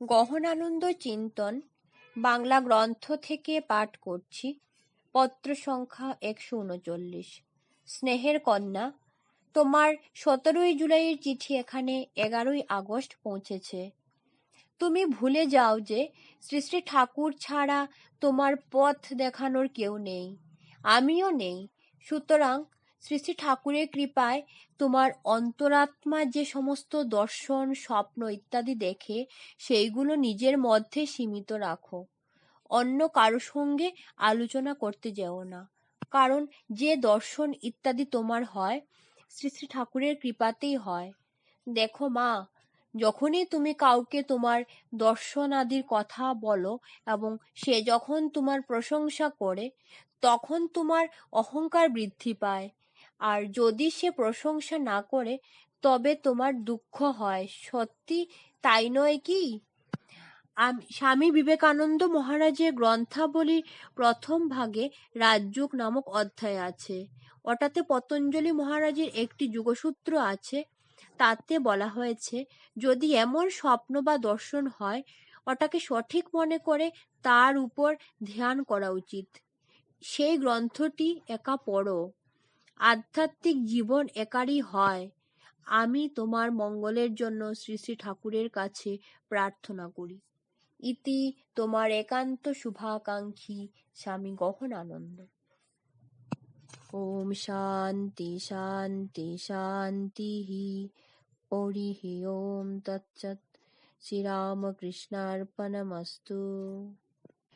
গহনানন্দ চিন্তন বাংলা গ্রন্থ থেকে পাঠ করছি, পত্র সংখ্যা একশো উনচল্লিশ। স্নেহের কন্যা, তোমার সতেরোই জুলাইয়ের চিঠি এখানে এগারোই আগস্ট পৌঁছেছে। তুমি ভুলে যাও যে শ্রী শ্রী ঠাকুর ছাড়া তোমার পথ দেখানোর কেউ নেই, আমিও নেই। সুতরাং শ্রী শ্রী ঠাকুরের কৃপায় তোমার অন্তরাত্মা যে সমস্ত দর্শন, স্বপ্ন ইত্যাদি দেখে, সেইগুলো নিজের মধ্যে সীমিত রাখো। অন্য কারও সঙ্গে আলোচনা করতে যেও না। কারণ যে দর্শন ইত্যাদি তোমার হয় শ্রী শ্রী ঠাকুরের কৃপাতেই হয়। দেখো মা, যখনই তুমি কাউকে তোমার দর্শন আদির কথা বলো এবং সে যখন তোমার প্রশংসা করে, তখন তোমার অহংকার বৃদ্ধি পায়। আর যদি সে প্রশংসা না করে, তবে তোমার দুঃখ হয়। সত্যি তাই নয় কি? স্বামী বিবেকানন্দ মহারাজের গ্রন্থাবলীর প্রথম ভাগে রাজযোগ নামক অধ্যায় আছে। ওটাতে পতঞ্জলি মহারাজের একটি যুগসূত্র আছে। তাতে বলা হয়েছে, যদি এমন স্বপ্ন বা দর্শন হয়, ওটাকে সঠিক মনে করে তার উপর ধ্যান করা উচিত। সেই গ্রন্থটি একা পড়ো। আধ্যাত্মিক জীবন একারই হয়। আমি তোমার মঙ্গলের জন্য শ্রী শ্রী ঠাকুরের কাছে প্রার্থনা করি। ইতি তোমার একান্ত শুভাকাঙ্ক্ষী স্বামী গহন আনন্দ ওম শান্তি শান্তি শান্তি হি। হি, ওম তৎসৎ। শ্রীরামকৃষ্ণার্পণমস্তু।